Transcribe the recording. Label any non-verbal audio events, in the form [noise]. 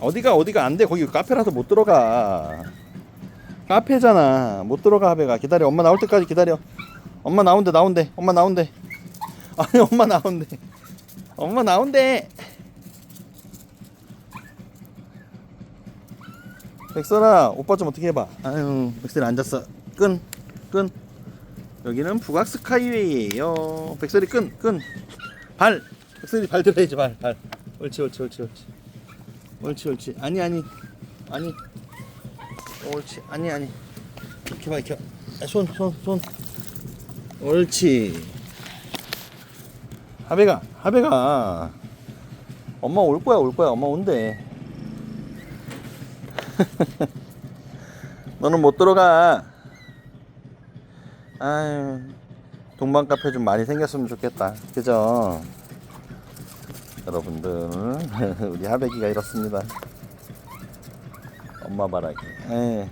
어디가 어디가 안 돼. 거기 카페라서 못 들어가. 카페잖아. 못 들어가 하베가. 기다려. 엄마 나올 때까지 기다려. 엄마 나온대 나온대. 엄마 나온대. [laughs] 아니 엄마 나온대. 엄마 나온대. 백설아 오빠 좀 어떻게 해봐. 아유 백설이 앉았어. 끈 끈. 여기는 북악 스카이웨이예요. 백설이 끈 끈 발. 백설이 발 들어야지 발 발. 옳지 옳지 옳지 옳지 옳지 옳지. 아니 아니. 아니. 옳지. 아니 아니. 이렇게 봐 이렇게 손손 손. 옳지. 하배가 하배가. 엄마 올 거야 올 거야. 엄마 온대. [laughs] 너는 못 들어가. 아유 동반 카페 좀 많이 생겼으면 좋겠다. 그죠 여러분들. [laughs] 우리 하백이가 이렇습니다. 엄마 바라기. 예.